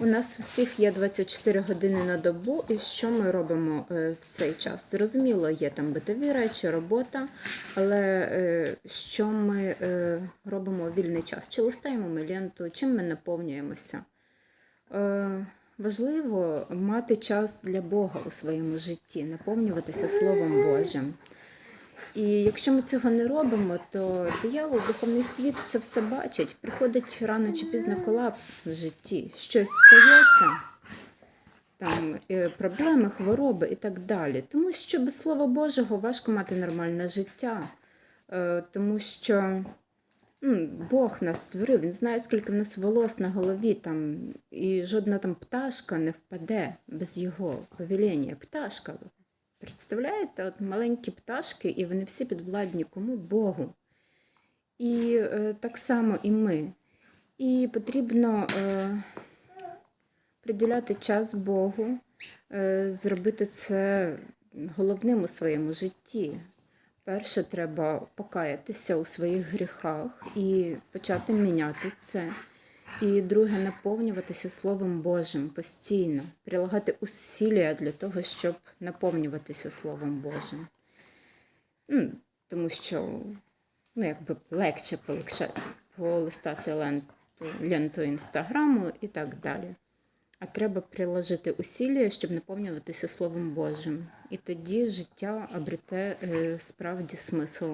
У нас у всіх є 24 години на добу, і що ми робимо е, в цей час? Зрозуміло, є там битові речі, робота, але е, що ми е, робимо у вільний час? Чи листаємо ми ленту, чим ми наповнюємося? Важливо мати час для Бога у своєму житті, наповнюватися Словом Божим. І якщо ми цього не робимо, то диявол, духовний світ це все бачить. Приходить рано чи пізно колапс в житті. Щось стається, там е, проблеми, хвороби і так далі. Тому що без Слова Божого важко мати нормальне життя. Е, Тому що ну, Бог нас створив, Він знає, скільки в нас волос на голові, там, і жодна там пташка не впаде без його повеління. Пташка. Представляєте, от маленькі пташки, і вони всі підвладні кому? Богу. І е, так само і ми. І потрібно е, приділяти час Богу, е, зробити це головним у своєму житті. Перше, треба покаятися у своїх гріхах і почати міняти це. І друге, наповнюватися Словом Божим постійно, прилагати усилля для того, щоб наповнюватися Словом Божим. Ну, тому що ну, якби легше полистати ленту, ленту інстаграму і так далі. А треба приложити усилля, щоб наповнюватися Словом Божим. І тоді життя обрете е, справді смисл.